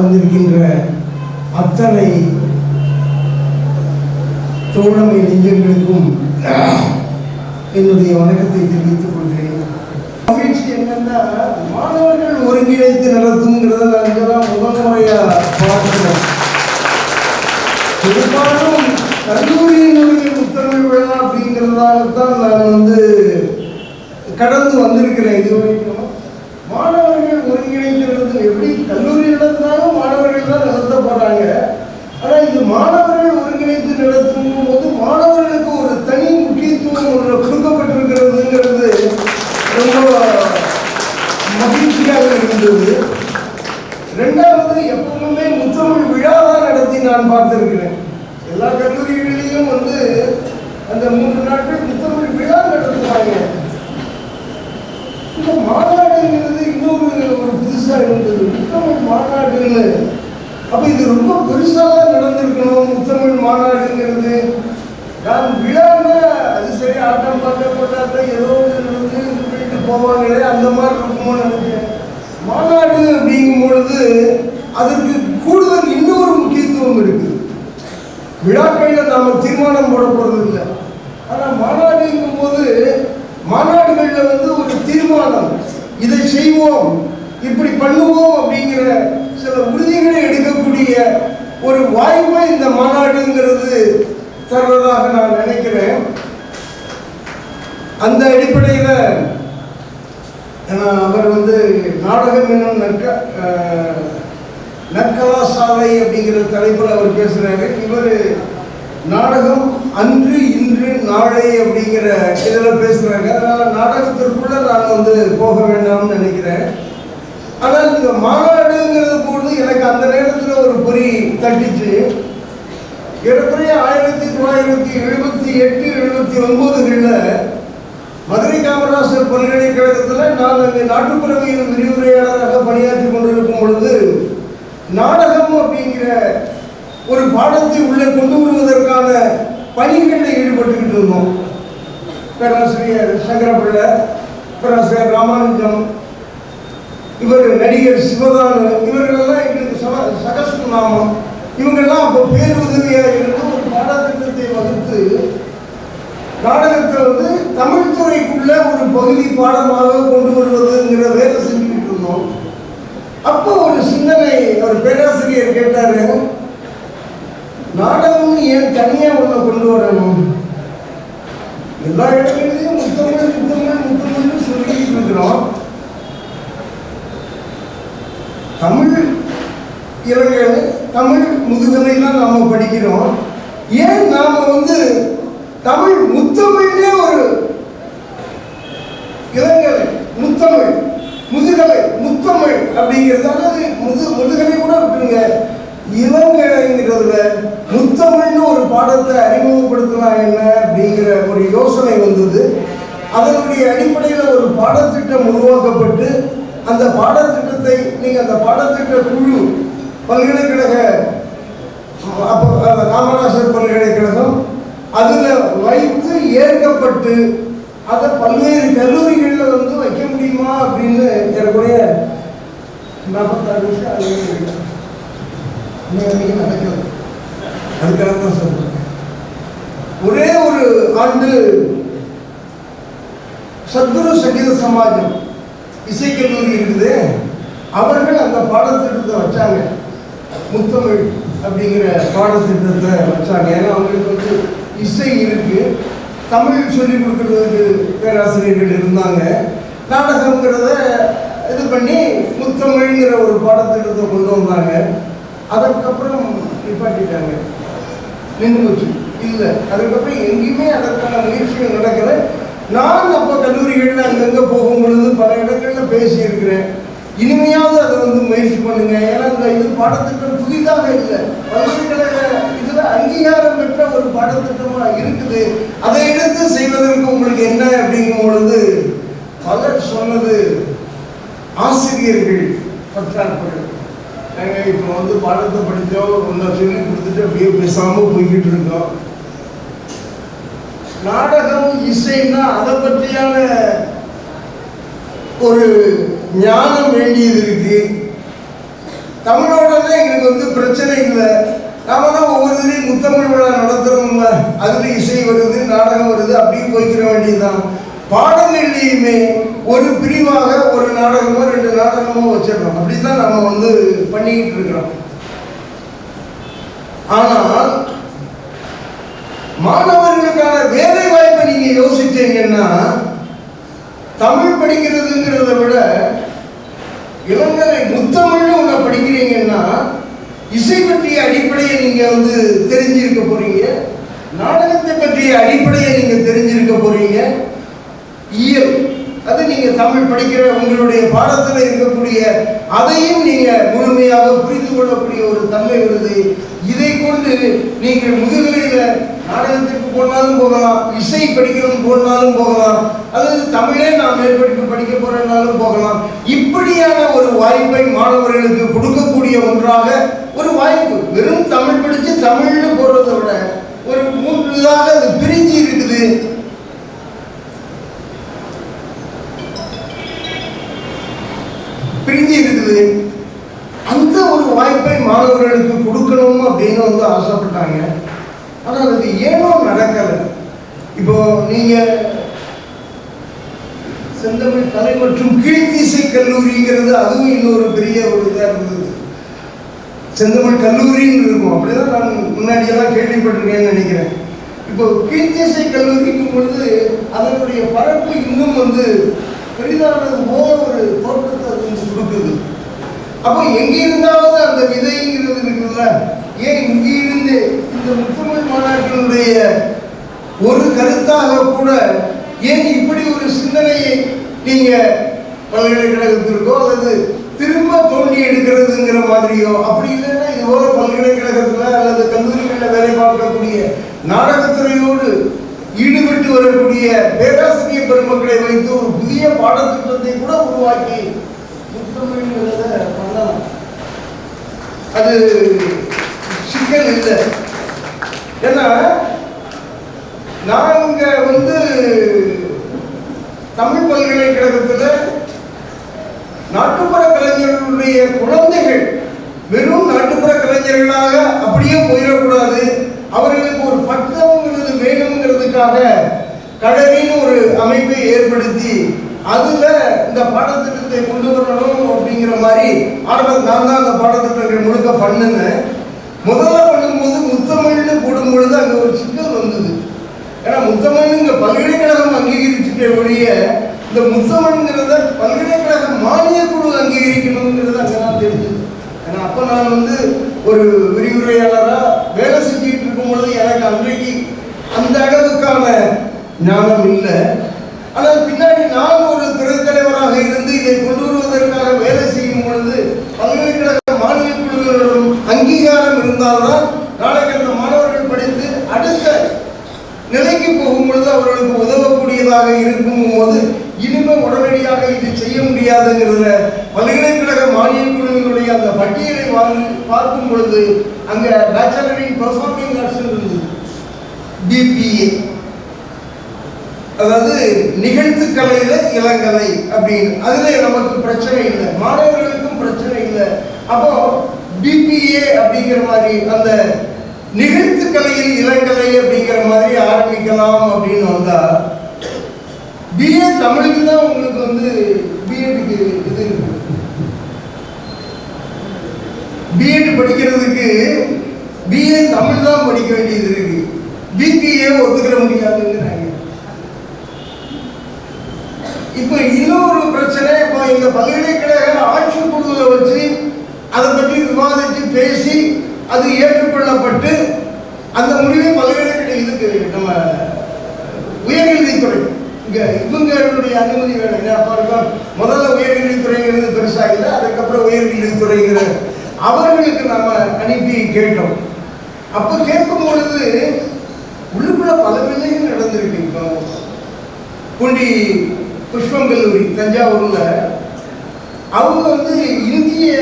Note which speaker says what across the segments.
Speaker 1: வந்திருக்கின்ற அத்தனை தோழமை நெஞ்சங்களுக்கும் என்னுடைய வணக்கத்தை தெரிவித்துக் கொள்கிறேன். மகிழ்ச்சி என்னன்னா மாணவர்கள் ஒருங்கிணைத்து நடத்துங்கிறத நான் முதல் முறையா பார்க்கிறேன். பெரும்பாலும் கல்லூரியினுடைய முத்தமிழ் விழா அப்படிங்கிறதாகத்தான் நான் வந்து கடந்து வந்திருக்கிறேன். இது வரைக்கும் மாணவர்கள் ஒருங்கிணைக்கிறது எப்படி? கல்லூரி நடத்தினாலும் தான் ஆனா இது மாணவர்கள் ஒருங்கிணைத்து நடத்தும் போது மாணவர்களுக்கு ஒரு தனி முக்கியத்துவம் ஒன்று கொடுக்கப்பட்டிருக்கிறதுங்கிறது ரொம்ப மகிழ்ச்சியாக இருந்தது. ரெண்டாவது எப்பவுமே முத்தமிழ் விழா தான் நடத்தி நான் பார்த்திருக்கிறேன். எல்லா கல்லூரிகளிலையும் வந்து அந்த மூன்று நாட்கள் முத்தமிழ் விழா நடத்துவாங்க. இந்த மாநாடுங்கிறது இன்னொரு ஒரு புதுசா இருந்தது. முத்தமிழ் மாநாடுன்னு அப்ப இது ரொம்ப பெருசாக தான் நடந்திருக்கணும். முத்தமிழ் மாநாடுங்கிறது. நான் விழான்னா அது சரி ஆட்டம் பாட்டம் போட்டாட்டம் ஏதோ ஒன்று நடந்து சொல்லிட்டு போவாங்களே அந்த மாதிரி இருக்குமோ நினைக்கிறேன். மாநாடு அப்படிங்கும் பொழுது அதற்கு கூடுதல் இன்னொரு முக்கியத்துவம் இருக்கு. விழாக்களில் நாம தீர்மானம் போட போறது இல்லை ஆனால் மாநாடுங்கும் போது மாநாடுகளில் வந்து ஒரு தீர்மானம் இதை செய்வோம் இப்படி பண்ணுவோம் அப்படிங்கிற சில உறுதிகளை எடுக்கக்கூடிய ஒரு வாய்ப்பை இந்த மாநாடுங்கிறது தருவதாக நான் நினைக்கிறேன். அந்த அடிப்படையில் அவர் வந்து நாடகம் என்னும் நற்க நற்கலாசாலை அப்படிங்கிற தலைப்பில் அவர் பேசுகிறாரு இவர் நாடகம் அன்று இன்று நாளை அப்படிங்கிற இதில் பேசுகிறாங்க அதனால் நாடகத்திற்குள்ளே நான் வந்து போக வேண்டாம்னு நினைக்கிறேன். ஆனால் இந்த மாநாடுங்கிறது பொழுது எனக்கு அந்த நேரத்தில் ஒரு பொறி தட்டிச்சு. ஏறக்குறைய ஆயிரத்தி தொள்ளாயிரத்தி எழுபத்தி எட்டு எழுபத்தி ஒன்பதுகளில் மதுரை காமராசர் பல்கலைக்கழகத்தில் நான் அங்கே நாட்டுப்புறவியல் விரிவுரையாளராக பணியாற்றி கொண்டிருக்கும் பொழுது நாடகம் அப்படிங்கிற ஒரு பாடத்தை உள்ளே கொண்டு வருவதற்கான பணிகளில் ஈடுபட்டுக்கிட்டு இருந்தோம். பேராசிரியர் சங்கரபிள்ளை பேராசிரியர் ராமானுஜம் இவர் நடிகர் சிவகாமி இவர்களெல்லாம் எங்களுக்கு சக சகசுநாமம் இவங்கெல்லாம் அப்போ பேருதவியாக இருந்து ஒரு பாடத்திட்டத்தை வகுத்து நாடகத்தை வந்து தமிழ்துறைக்குள்ள ஒரு பகுதி பாடமாக கொண்டு வருவதுங்கிற வேலை செஞ்சுக்கிட்டு இருந்தோம். அப்போ ஒரு சிந்தனை அவர் பேராசிரியர் கேட்டாரு நாடகம் ஏன் தனியாக ஒன்று கொண்டு வரணும்? எல்லா இடங்களிலும் முத்தமிழ் முத்தமிழ் முத்தமிழ்னு சொல்லிட்டு இருக்கிறோம் தமிழ் இளைஞர் தமிழ் முதுகலைலாம் நாம படிக்கிறோம். ஏன் நாம வந்து தமிழ் முத்தமிழ்லே ஒரு இளைஞர் முத்தமிழ் முதுகலை முத்தமிழ் அப்படிங்கிறது முது முதுகலை கூட இருக்குங்க இளங்கலைங்கிறதுல முத்தமிழ்னு ஒரு பாடத்தை அறிமுகப்படுத்தலாம் என்ன அப்படிங்கிற ஒரு யோசனை வந்தது. அதனுடைய அடிப்படையில் ஒரு பாடத்திட்டம் உருவாக்கப்பட்டு அந்த பாடத்திட்டத்தை நீங்கள் அந்த பாடத்திட்ட குழு பல்கலைக்கழக அப்போ அந்த காமராசர் பல்கலைக்கழகம் அதில் வைத்து ஏற்கப்பட்டு அதை பல்வேறு கல்லூரிகளில் வந்து வைக்க முடியுமா அப்படின்னு எனக்குடைய நாற்பத்தாறு வருஷம் அது நடக்கிறது அதுக்காக தான் சொல்றேன். ஒரே ஒரு ஆண்டு சத்குரு சங்கீத சமாஜம் இசைக்கல்லூரி இருக்குது. அவர்கள் அந்த பாடத்திட்டத்தை வச்சாங்க. முத்தமிழ் அப்படிங்கிற பாடத்திட்டத்தை வச்சாங்க. ஏன்னா அவங்களுக்கு வந்து இசை இருக்கு. தமிழ் சொல்லி கொடுக்கறதுக்கு பேராசிரியர்கள் இருந்தாங்க. நாடகங்கிறத இது பண்ணி முத்தமிழ்ங்கிற ஒரு பாடத்திட்டத்தை கொண்டு வந்தாங்க. அதற்கப்புறம் நிப்பாட்டிட்டாங்க. நின்று போச்சு இல்லை. அதுக்கப்புறம் எங்கேயுமே அதற்கான முயற்சிகள் நடக்கலை. நான் அப்போ கல்லூரிகளில் அங்கங்கே போகும் பொழுது பல இடங்களில் பேசியிருக்கிறேன். இனிமையாவது அதை வந்து முயற்சி பண்ணுங்க. ஏன்னா இந்த இது பாடத்திட்டம் புதிதாக இல்லை. பல்கலைக்கழக இதில் அங்கீகாரம் பெற்ற ஒரு பாடத்திட்டமாக இருக்குது. அதை எடுத்து செய்வதற்கு உங்களுக்கு என்ன அப்படிங்கும் பொழுது பலர் சொன்னது ஆசிரியர்கள் பற்றாக்குறை. நாங்கள் இப்போ வந்து பாடத்தை படித்தோம் ஒன்றை சொல்லி கொடுத்துட்டு அப்படியே பேசாமல் போய்கிட்டு இருக்கோம். நாடகம் இசைன்னா அதை பற்றியான ஒரு ஞானம் வேண்டியது இருக்கு. தமிழோட எங்களுக்கு வந்து பிரச்சனை இல்லை. நாம தான் ஒவ்வொரு முத்தமிழ் விழா நடத்துறோம்ல அதுல இசை வருது நாடகம் வருது அப்படியும் போய்க்கிற வேண்டியதுதான். பாடங்கள்லையுமே ஒரு பிரிவாக ஒரு நாடகமோ ரெண்டு நாடகமோ வச்சிடறோம். அப்படிதான் நம்ம வந்து பண்ணிக்கிட்டு இருக்கிறோம். ஆனால் மாணவர்களுக்கான வேலை வாய்ப்பை நீங்க யோசிச்சீங்கன்னா தமிழ் படிக்கிறதுங்கிறத விட இளைஞரை முத்தமிழ்னு ஒன்று படிக்கிறீங்கன்னா இசை பற்றிய அடிப்படையை நீங்க வந்து தெரிஞ்சிருக்க போறீங்க. நாடகத்தை பற்றிய அடிப்படையை நீங்க தெரிஞ்சிருக்க போறீங்க. இயல் அது நீங்க தமிழ் படிக்கிற உங்களுடைய பாடத்தில் இருக்கக்கூடிய அதையும் நீங்க முழுமையாக புரிந்து கொள்ளக்கூடிய ஒரு தன்மை வருது இதை கொண்டு நீங்கள் முதுகலையில நாடகத்திற்கு போனாலும் போகலாம் இசை படிக்கணும் போனாலும் போகலாம் அல்லது தமிழே நான் மேற்படிப்பு படிக்க போறேன்னாலும் போகலாம். இப்படியான ஒரு வாய்ப்பை மாணவர்களுக்கு கொடுக்கக்கூடிய ஒன்றாக ஒரு வாய்ப்பு. வெறும் தமிழ் படிச்சு தமிழ்னு போறதை விட ஒரு மூன்று இதாக அது பிரிஞ்சு இருக்குது. பிரிஞ்சு இருக்குது. அந்த ஒரு வாய்ப்பை மாணவர்களுக்கு கொடுக்கணும் அப்படின்னு வந்து ஆசைப்பட்டாங்க. ஆனால் அது ஏனோ நடக்கலை. இப்போ நீங்க செந்தமிழ் கலை மற்றும் கீழ்த்திசை கல்லூரிங்கிறது அதுவும் இன்னொரு பெரிய ஒரு இதாக இருந்தது. செந்தமிழ் கல்லூரின்னு இருக்கும். அப்படிதான் நான் முன்னாடியெல்லாம் கேள்விப்பட்டிருக்கேன்னு நினைக்கிறேன். இப்போ கீழ்த்திசை கல்லூரிக்கும் பொழுது அதனுடைய பரப்பு இன்னும் வந்து பெரிதானது ஒரு தோற்றத்தை அது கொடுக்குது. அப்போ எங்கே இருந்தாவது அந்த விதைங்கிறது இருக்குல்ல ஏன் இங்கே இருந்து இந்த முத்தமிழ் மாநாட்டினுடைய ஒரு கருத்தாக கூட ஏன் இப்படி ஒரு சிந்தனையை நீங்க பல்கலைக்கழகத்திற்கோ அல்லது திரும்ப தோண்டி எடுக்கிறதுங்கிற மாதிரியோ அப்படி இல்லைன்னா இது ஒரு பல்கலைக்கழகத்துல அல்லது கல்லூரிகளில் வேலை பார்க்கக்கூடிய நாடகத்துறையோடு ஈடுபட்டு வரக்கூடிய பேராசிரியர் பெருமக்களை வைத்து ஒரு புதிய பாடத்திட்டத்தை கூட உருவாக்கி முத்தமிழ்ங்கிறத பண்ணலாம். அது சிக்கல் இல்லை ஏன்னா நாங்க வந்து தமிழ் பல்கலைக்கழகத்தில் நாட்டுப்புற கலைஞர்களுடைய குழந்தைகள் வெறும் நாட்டுப்புற கலைஞர்களாக அப்படியே போயிடக்கூடாது. அவர்களுக்கு ஒரு பட்டம்ங்கிறது வேணுங்கிறதுக்காக கடலின் ஒரு அமைப்பை ஏற்படுத்தி அதுல இந்த பாடத்திட்டத்தை கொண்டு வரணும் அப்படிங்கிற மாதிரி ஆரம்பத்தில் நான் தான் அந்த பாடத்திட்டங்கள் முழுக்க பண்ணுனேன். முதல்ல பண்ணும்போது முத்தமிழ்னு போடும் பொழுது அங்க ஒரு சிக்கல் வந்தது. ஏன்னா முத்தமிழ் இந்த பல்கலைக்கழகம் அங்கீகரிச்சுட்டே ஒழிய இந்த முத்தமிழ்ங்கிறத பல்கலைக்கழக மானிய குழு அங்கீகரிக்கணுங்கிறது அங்கதான் தெரிஞ்சது. ஏன்னா அப்ப நான் வந்து ஒரு விரிவுரையாளரா வேலை செஞ்சுட்டு இருக்கும் பொழுது எனக்கு அன்றைக்கு அந்த அளவுக்கான ஞானம் இல்லை. ஆனால் பின்னாடி நான் ஒரு துறைத் தலைவராக இருந்து இதை கொண்டு வருவதற்காக வேலை செய்யும் பொழுது பல்கலைக்கழக மானிய குழுவினரும் அங்கீகாரம் இருந்தால்தான் நாளைக்கு அந்த மாணவர்கள் படித்து அடுத்த நிலைக்கு போகும் பொழுது அவர்களுக்கு உதவக்கூடியதாக இருக்கும் போது இனிமே உடனடியாக இது செய்ய முடியாதுங்கிறதுல பல்கலைக்கழக மானிய குழுவினுடைய அந்த பட்டியலை வாங்கி பார்க்கும் பொழுது அங்க பேச்சலர் இன் பெர்ஃபார்மிங் ஆர்ட்ஸ் இருந்தது பிபிஏ அதாவது நிகழ்த்து கலையில இளங்கலை அப்படின்னு. அதுல நமக்கு பிரச்சனை இல்லை. மாணவர்களுக்கும் பிரச்சனை இல்லை. அப்போ பிபிஏ அப்படிங்கிற மாதிரி அந்த நிகழ்த்து கலையில் இளங்கலை அப்படிங்கிற மாதிரி ஆரம்பிக்கலாம் அப்படின்னு வந்தா பிஏ தமிழுக்கு தான் உங்களுக்கு வந்து பிஎட்டுக்கு இது இருக்கு. பிஎட் படிக்கிறதுக்கு பிஏ தமிழ் தான் படிக்க வேண்டியது இருக்கு. பிபிஏ ஒத்துக்கிற முடியாதுங்கிறாங்க. இப்போ இன்னொரு பிரச்சனை இப்போ இந்த பல்கலைக்கழக ஆட்சி குழுவை வச்சு அதை பற்றி விவாதித்து பேசி அது ஏற்றுக்கொள்ளப்பட்டு அந்த முடிவை பல்கலைக்கழக இதுக்கு நம்ம உயர்கல்வித்துறை. இங்கே இவங்களுடைய அனுமதி வேணும். ஏன்னா இருக்கும் முதல்ல உயர்கல்வித்துறைங்கிறது பெருசாக இல்லை அதுக்கப்புறம் உயர்கல்வித்துறைங்கிற அவர்களுக்கு நம்ம அனுப்பி கேட்டோம். அப்போ கேட்கும் பொழுது உள்ளுக்குள்ள பல பிள்ளைகள் நடந்திருக்கு. இப்போ பூண்டி புஷ்பம் கல்லூரி தஞ்சாவூர்ல அவங்க வந்து இந்திய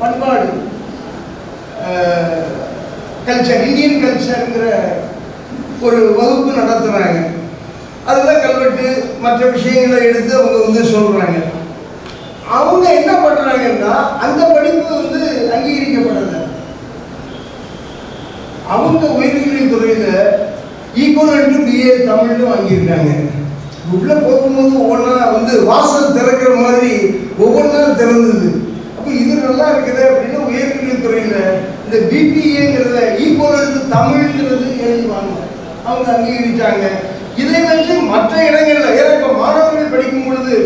Speaker 1: பண்பாடு கல்ச்சர் இந்தியன் கல்ச்சருங்கிற ஒரு வகுப்பு நடத்துறாங்க. அதில் கல்வெட்டு மற்ற விஷயங்களை எடுத்து அவங்க வந்து சொல்றாங்க. அவங்க என்ன பண்றாங்கன்னா அந்த படிப்பு வந்து அங்கீகரிக்கப்படலை. அவங்க உயர்கல்வி துறையில் ஈக்குவல் டு பிஏ தமிழ்னு வாங்கியிருக்காங்க. உள்ள போகும்போது ஒவ்வொன்றா வந்து வாசல் திறக்கிற மாதிரி ஒவ்வொன்றா திறந்தது. அப்போ இது நல்லா இருக்குது அப்படின்னு உயர்கல்வித்துறையில் இந்த பிபிஏங்கிறத ஈக்குவல் e டு தமிழ்ங்கிறது எழுதுவாங்க. அவங்க அங்கீகரிச்சாங்க. இதை வச்சு மற்ற இடங்களில் ஏன்னா இப்போ மாணவர்கள் படிக்கும் பொழுது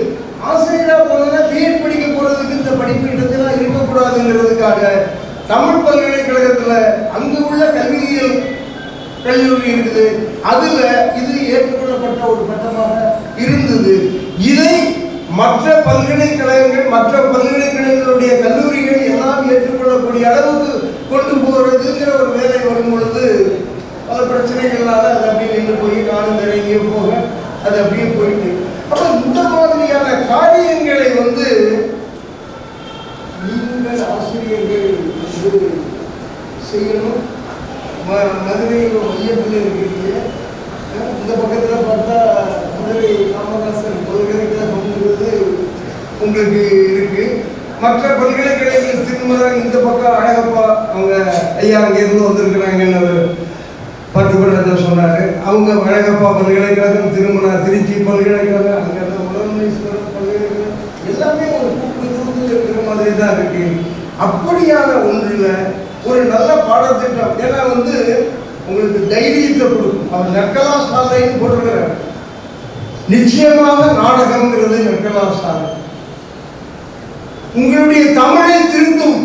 Speaker 1: ஆசிரியராக போனோம்னா பிஎட் படிக்க போகிறதுக்கு இந்த படிப்பு இடத்துல இருக்கக்கூடாதுங்கிறதுக்காக தமிழ் பல்கலைக்கழகத்தில் அங்கு உள்ள கல்வியியல் கல்லூரி இருக்குது. அதுல இது ஏற்றுக்கொள்ளப்பட்ட ஒரு பட்டமாக இருந்தது. இதை மற்ற பல்கலைக்கழகங்கள் மற்ற பல்கலைக்கழகங்களுடைய கல்லூரிகள் எல்லாம் ஏற்றுக்கொள்ளக்கூடிய அளவுக்கு கொண்டு போறதுங்கிற ஒரு வேலை வரும் பொழுது பல பிரச்சனைகளால அது அப்படியே நின்று போய் நானும் வேற போக அது அப்படியே போயிட்டு. அப்போ இந்த மாதிரியான காரியங்களை வந்து நீங்கள் ஆசிரியர்கள் வந்து செய்யணும். மதுரையில் மையத்தில் இருக்கிறீங்க இந்த பக்கத்தில் பார்த்தா மதுரை காமராசர் பல்கலைக்கழகம்ங்கிறது உங்களுக்கு இருக்கு. மற்ற பல்கலைக்கழகங்கள் திருமணம் இந்த பக்கம் அழகப்பா அவங்க ஐயா அங்கேருந்து வந்திருக்கிறாங்கன்னு ஒரு பத்து பேர் சொன்னார். அவங்க அழகப்பா பல்கலைக்கழகம் திருமண திருச்சி பல்கலைக்கழகம் அங்கே உலகமேஸ்வரர் பல்கலைக்கழகம் எல்லாமே ஒரு கூப்பிட்டு இருக்கிற மாதிரி தான் இருக்கு. அப்படியான ஒன்றில் ஒரு நல்ல பாடத்திட்டம் ஏன்னா வந்து உங்களுக்கு தைரியத்தை கொடுக்கும். அவர் நெற்கலா சாலைன்னு போட்டிருக்கிறார். நிச்சயமாக நாடகம்ங்கிறது நெற்கலா சாலை உங்களுடைய தமிழை திருத்தும்.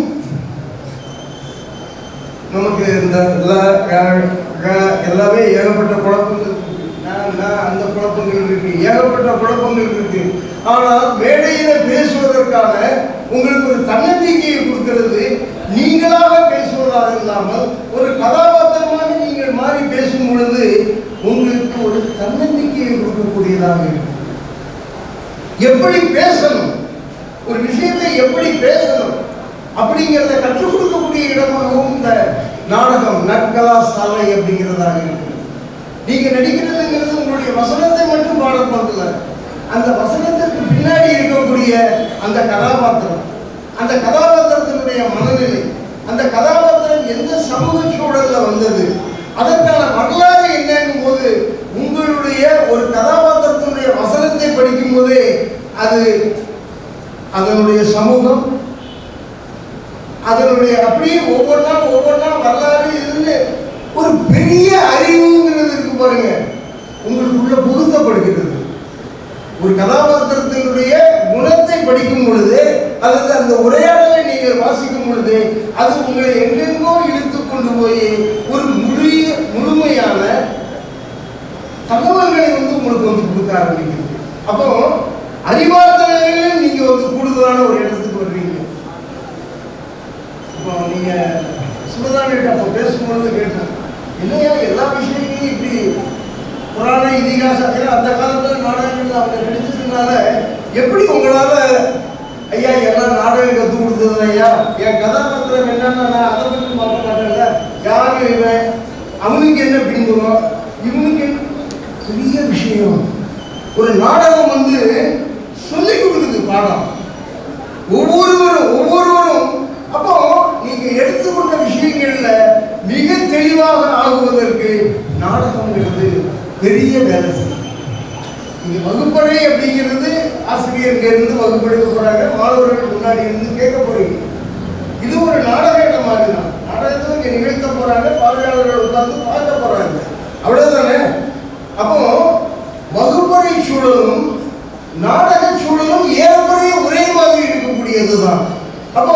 Speaker 1: நமக்கு இந்த க, க எல்லாமே ஏகப்பட்ட குழப்பங்கள் அந்த குழப்பங்கள் இருக்கு. ஏகப்பட்ட குழப்பங்கள் இருக்கு. ஆனால் மேடையில பேசுவதற்கான உங்களுக்கு ஒரு தன்னம்பிக்கையை கொடுக்கிறது. நீங்களாக பேசுவதாக இல்லாமல் ஒரு கதாபாத்திரமாக நீங்கள் மாறி பேசும் பொழுது உங்களுக்கு ஒரு தன்னம்பிக்கையை கொடுக்கக்கூடியதாக இருக்கும். எப்படி பேசணும்? ஒரு விஷயத்தை எப்படி பேசணும்? அப்படிங்கிறத கற்றுக் கொடுக்கக்கூடிய இடமாகவும் இந்த நாடகம் நற்கலா சாலை அப்படிங்கிறதாக இருக்கு நீங்க நடிக்கிறதுங்கிறது உங்களுடைய வசனத்தை மட்டும் பாடப்படுறதில்ல அந்த வசனத்திற்கு பின்னாடி இருக்கக்கூடிய அந்த கதாபாத்திரம். அந்த கதாபாத்திரத்தினுடைய மனநிலை அந்த கதாபாத்திரம் எந்த சமூக சூழல்ல வந்தது அதற்கான வரலாறு என்னங்கும் போது உங்களுடைய ஒரு கதாபாத்திரத்தினுடைய வசனத்தை படிக்கும் போதே அது அதனுடைய சமூகம் அதனுடைய அப்படியே ஒவ்வொன்றா ஒவ்வொன்றா வரலாறு இருந்து ஒரு பெரிய அறிவுங்கிறது இருக்கு பாருங்க. உங்களுக்குள்ள புகுத்தப்படுகிறது. ஒரு கதாபாத்திரத்தினுடைய குணத்தை படிக்கும் பொழுது அல்லது அந்த உரையாடலை நீங்கள் வாசிக்கும் பொழுது அது உங்களை எங்கெங்கோ இழுத்து கொண்டு போய் ஒரு முழு முழுமையான தகவல்களை வந்து உங்களுக்கு வந்து கொடுக்க ஆரம்பிக்குது. அப்போ அறிவார்த்தலைகளில் நீங்க வந்து கூடுதலான ஒரு இடத்துக்கு வர்றீங்க. இப்போ நீங்க சிவதானிட்ட அப்போ பேசும்பொழுது கேட்டேன் இல்லையா எல்லா விஷயங்களையும் இப்படி புராண இதிகாசம் அந்த காலத்துல நாடகம் அவங்க எப்படி உங்களால ஐயா எல்லாம் நாடகம் கற்றுக் கொடுத்தது ஐயா? என் கதாபாத்திரம் என்னன்னா நான் அதை பற்றி பார்க்க மாட்டேன்ல. யாரு இவன் அவனுக்கு என்ன பின்புறம்? இவனுக்கு பெரிய விஷயம். ஒரு நாடகம் வந்து சொல்லிக் கொடுக்குது பாடம். ஒவ்வொருவரும் ஒவ்வொருவரும். அப்போ நீங்க எடுத்துக்கொண்ட விஷயங்கள்ல மிக தெளிவாக ஆகுவதற்கு நாடகம்ங்கிறது பெரிய வேலை செய்யும். இங்க வகுப்பறை அப்படிங்கிறது ஆசிரியர் இருந்து வகுப்பெடுக்க போறாங்க. மாணவர்கள் முன்னாடி இருந்து கேட்க போறீங்க. இது ஒரு நாடக மாதிரி தான் நாடகத்தை இங்கே நிகழ்த்த போறாங்க. பார்வையாளர்கள் உட்கார்ந்து பார்க்க போறாங்க. அவ்வளவுதானே? அப்போ வகுப்பறை சூழலும் நாடக சூழலும் ஏறக்குறைய ஒரே மாதிரி இருக்கக்கூடியது தான் அப்போ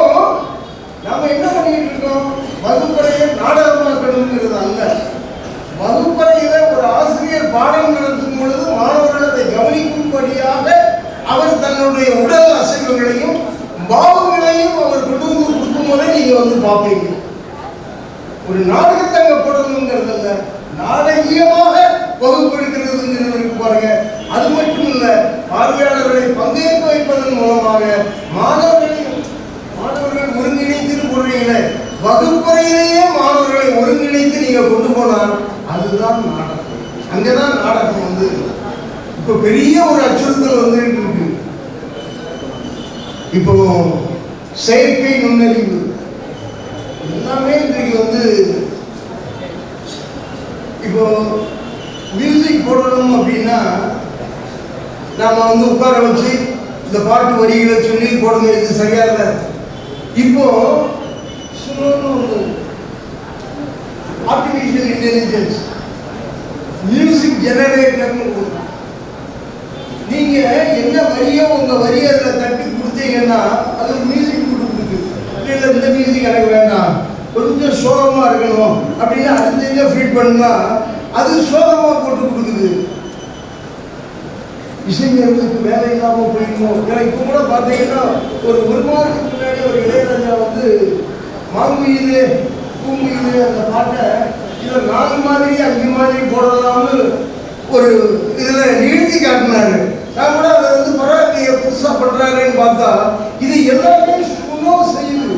Speaker 1: நம்ம என்ன பண்ணிட்டு இருக்கோம்? வகுப்பறையை நாடகமாக்கணுங்கிறது அல்ல. வகுப்பறையில ஒரு ஆசிரியர் பாடம் நடத்தும் பொழுது மாணவர்கள் அதை கவனிக்கும்படியாக அவர் தன்னுடைய உடல் அசைவுகளையும் பாவங்களையும் அவர் கொண்டு வந்து கொடுக்கும் போதே நீங்க வந்து பார்ப்பீங்க. ஒரு நாடகத்தை அங்க போடணுங்கிறது இல்ல நாடகீயமாக வகுப்பெடுக்கிறதுங்கிறது இருக்கு பாருங்க. அது மட்டும் இல்ல பார்வையாளர்களை பங்கேற்க வைப்பதன் மூலமாக மாணவர்களையும் மாணவர்கள் ஒருங்கிணைத்து போடுறீங்களே வகுப்பறையிலேயே மாணவர்களை ஒருங்கிணைத்து நீங்க கொண்டு போனால் அதுதான் நாடகம். அங்கதான் நாடகம் வந்து இப்ப பெரிய ஒரு அச்சுறுத்தல் வந்துட்டு இருக்கு. இப்போ செயற்கை நுண்ணறிவு எல்லாமே இன்றைக்கு வந்து இப்போ மியூசிக் போடணும் அப்படின்னா நாம வந்து உட்கார வச்சு இந்த பாட்டு வரிகளை சொல்லி போடுங்க இது சரியா இல்லை. இப்போ சும்மா ஆர்டிஃபிஷியல் இன்டெலிஜென்ஸ் மியூசிக் ஜெனரேட்டர்னு ஒண்ணு. நீங்க என்ன வரியோ உங்க வரியை அதில் தட்டி கொடுத்தீங்கன்னா அது மியூசிக் கொடுக்குது இல்லை இந்த மியூசிக் எனக்கு வேண்டாம். கொஞ்சம் சோகமா இருக்கணும். அப்படின்னு அடுத்த இதை ஃபீட் பண்ணா அது சோகமா போட்டு கொடுக்குது. இசைஞர்களுக்கு வேலை இல்லாமல் போயிடுமோ? ஏன்னா இப்போ கூட பார்த்தீங்கன்னா ஒரு ஒரு மாதத்துக்கு முன்னாடி ஒரு இளையராஜா வந்து மாங்குயிலே பூங்குயிலே அந்த பாட்டை இதில் நாலு மாதிரி அஞ்சு மாதிரி போடலாம்னு ஒரு இதில் நிகழ்த்தி காட்டினாரு. நான் கூட அதை வந்து பரவாயில்லையே புதுசாக பண்ணுறாருன்னு பார்த்தா இது எல்லாமே சும்மா செய்யுது.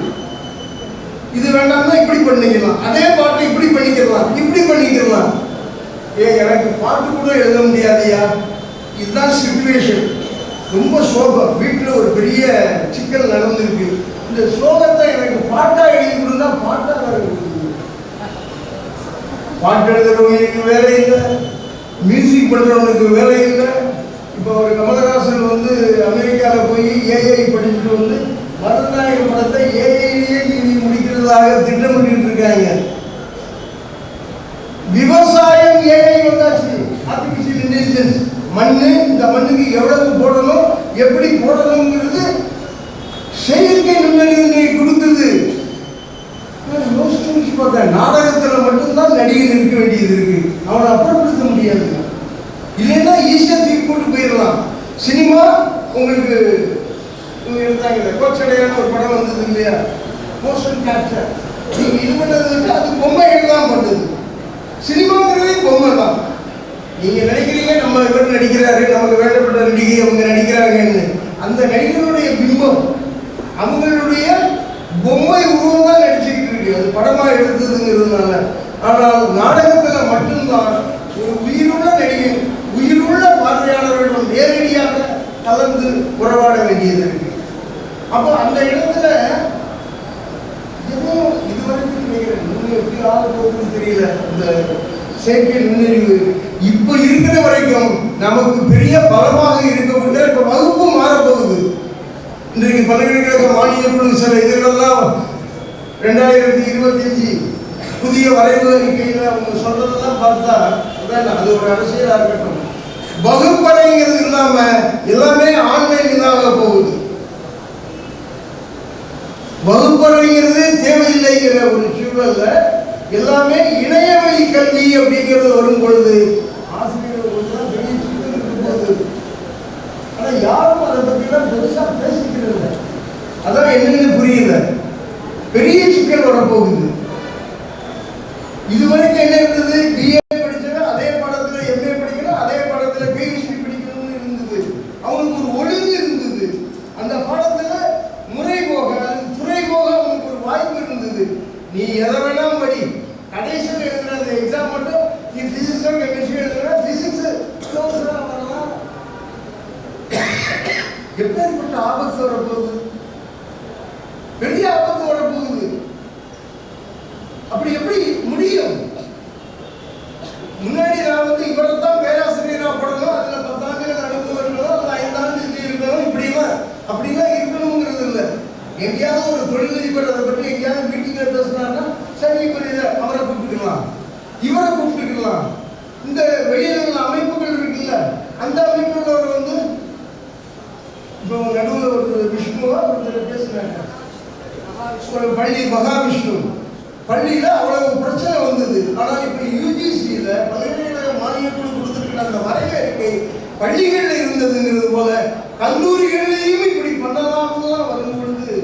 Speaker 1: இது வேண்டாம்னா இப்படி பண்ணிக்கலாம். அதே பாட்டை இப்படி பண்ணிக்கலாம். இப்படி பண்ணிக்கலாம். ஏ எனக்கு பாட்டு கூட எழுத முடியாதையா இதுதான் சுச்சுவேஷன் ரொம்ப சோகம். வீட்டில் ஒரு பெரிய சிக்கல் நடந்திருக்கு. இந்த சோகத்தை எனக்கு பாட்டா எழுதி கொடுத்தா பாட்டா பாட்டு எழுதுறவங்களுக்கு வேலை இல்லை. மியூசிக் பண்றவனுக்கு வேலை இல்லை. இப்போ ஒரு கமலஹாசன் வந்து அமெரிக்காவில் போய் ஏஐ படிச்சுட்டு வந்து மருநாயக படத்தை ஏஐலேயே நீதி முடிக்கிறதாக திட்டமிட்டு இருக்காங்க. விவசாயம் ஏஐ வந்தாச்சு. ஆர்டிபிஷியல் இன்டெலிஜென்ஸ் மண்ணு இந்த மண்ணுக்கு எவ்வளவு போடணும் எப்படி போடணுங்கிறது செயற்கை நுண்ணறிவு கொடுத்தது நான் யோசிச்சு யோசிச்சு பார்த்தேன் நாடகத்துல நடிகர் இருக்க வேண்டியது இருக்கு. அவனை அப்புறப்படுத்த முடியாது. இல்லைன்னா ஈஸியா தூக்கி போட்டு போயிடலாம். சினிமா உங்களுக்கு இவங்க இருந்தாங்க கோச்சடையான ஒரு படம் வந்தது இல்லையா? மோஷன் கேப்சர் நீங்க இது பண்ணது வந்து அது பொம்மைகள் தான் பண்ணுது சினிமாங்கிறதே பொம்மை தான். நீங்க நினைக்கிறீங்க நம்ம இவர் நடிக்கிறாரு நமக்கு வேண்டப்பட்ட நடிகை அவங்க நடிக்கிறாங்கன்னு. அந்த நடிகருடைய பிம்பம் அவங்களுடைய பொம்மை உருவம் தான் நடிச்சுக்கிட்டு இருக்கு அது படமா எடுத்ததுங்கிறதுனால. ஆனால் நாடகத்தில் மட்டும்தான் ஒரு உயிருள்ள நடிகை உயிருள்ள பார்வையாளர்களிடம் நேரடியாக கலந்து உறவாட வேண்டியது இருக்கு. அப்போ அந்த இடத்துல ஏதோ இதுவரைக்கும் நினைக்கிறேன் இன்னும் எப்படி ஆக போகுதுன்னு தெரியல. இந்த செயற்கை நுண்ணறிவு இப்ப இருக்கிற வரைக்கும் நமக்கு பெரிய பலமாக இருக்கக்கூடிய இப்ப வகுப்பு மாறப்போகுது. இன்றைக்கு பல்கலைக்கழக மானிய குழு சில இதெல்லாம் ரெண்டாயிரத்தி இருபத்தஞ்சு புதிய வரைவு அறிக்கையில் அவங்க சொல்றதெல்லாம் பார்த்தா வேண்டாம் அது ஒரு அரசியலாக இருக்கட்டும். வகுப்பறைங்கிறது இல்லாம எல்லாமே ஆன்லைன் இல்லாம போகுது. வகுப்பறைங்கிறது தேவையில்லைங்கிற ஒரு சூழல்ல எல்லாமே இணையவழி கல்வி அப்படிங்கிறது வரும் பொழுது பெரிய சிக்கல் யாரும் அதை பற்றிலாம் பெருசா பேசிக்கிறது அதான் என்னன்னு புரியல. பெரிய சிக்கல் வரப்போகுது. இதுவரைக்கும் என்ன இருந்தது? பிஏ படிச்சவன் அதே படத்துல எம்ஏ படிக்கணும் அதே படத்துல பிஹெச்டி படிக்கணும்னு இருந்தது. அவனுக்கு ஒரு ஒழுங்கு இருந்தது. அந்த படத்துல முறை போக துறை போக அவனுக்கு ஒரு வாய்ப்பு இருந்தது. நீ எதை வேணாலும் படி. கடைசியில் எழுதுற அந்த எக்ஸாம் மட்டும் நீ பிசிக்ஸோ கெமிஸ்ட்ரி எழுதுனா பிசிக்ஸ் வரலாம். எப்பேற்பட்ட ஆபத்து வரப்போகுது? பெரிய ஆபத்து வரப்போகுது அப்படி எப்படி முடியும் முன்னாடி நான் வந்து இவரை தான் பேராசிரியரா போடணும் அதுல பத்தாண்டுகள் அனுபவம் இருக்கணும் அதுல ஐந்தாண்டு இது இருக்கணும் இப்படிலாம் அப்படிலாம் இருக்கணுங்கிறது இல்லை எங்கேயாவது ஒரு தொழிலதிபர் அதை பற்றி எங்கேயாவது மீட்டிங்ல பேசினாருன்னா சரி இவர் இதை அவரை கூப்பிட்டுக்கலாம் இவரை கூப்பிட்டுக்கலாம் இந்த வெளியில உள்ள அமைப்புகள் இருக்குல்ல அந்த அமைப்புகளோட வந்து இப்போ நடுவில் ஒரு விஷ்ணுவா ஒருத்தர் பேசுனாங்க ஒரு பள்ளி மகாவிஷ்ணு பள்ளியில அவ்வளவு பிரச்சனை வந்தது. ஆனால் இப்ப யூஜிசியில பல்கலைக்கழக மானியக்குழு கொடுத்திருக்கிற அந்த வரவேற்பை பள்ளிகளில் இருந்ததுங்கிறது போல கல்லூரிகளிலையும் இப்படி பண்ணலாம்லாம் வரும் பொழுது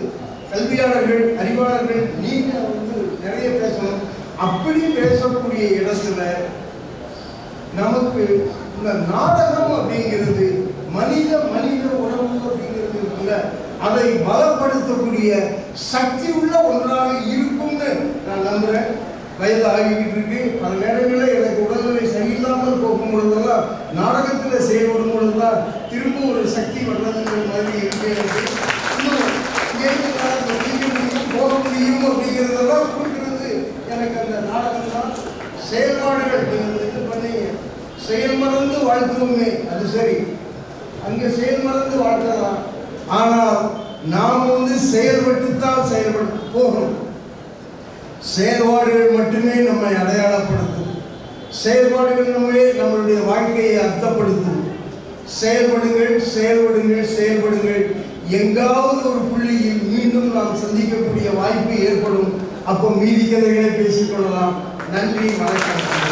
Speaker 1: கல்வியாளர்கள் அறிவாளர்கள் நீங்க வந்து நிறைய பேசணும். அப்படி பேசக்கூடிய இடத்துல நமக்கு இந்த நாடகம் அப்படிங்கிறது மனித மனித உறவு அப்படிங்கிறது இருக்குல்ல அதை பலப்படுத்தக்கூடிய சக்தி உள்ள ஒன்றாக இருக்கும்னு நான் நம்புகிறேன் வயது ஆகிக்கிட்டு இருக்கு. பல நேரங்களில் எனக்கு உடல்நிலை சரியில்லாமல் போகும் பொழுதெல்லாம் நாடகத்தில் செயல்படும் பொழுதெல்லாம் திரும்ப ஒரு சக்தி வர்றதுங்கிற மாதிரி இருக்கு. எனக்கு நான் போக முடியும் அப்படிங்கிறதெல்லாம் கொடுக்கிறது எனக்கு அந்த நாடகம் தான். செயல்பாடுகள். நீங்கள் இது பண்ணி செயல் மறந்து வாழ்த்துவோமே அது சரி. அங்கே செயல் மறந்து வாழ்த்தலாம் ஆனால் நாம் வந்து செயல்பட்டுத்தான் செயல்பட போகணும். செயல்பாடுகள் மட்டுமே நம்மை அடையாளப்படுத்தும். செயல்பாடுகள் நம்மை நம்மளுடைய வாழ்க்கையை அர்த்தப்படுத்தும். செயல்படுங்கள் செயல்படுங்கள் செயல்படுங்கள். எங்காவது ஒரு புள்ளியில் மீண்டும் நாம் சந்திக்கக்கூடிய வாய்ப்பு ஏற்படும். அப்போ மீதி கதைகளை பேசிக்கொள்ளலாம் நன்றி வணக்கம்.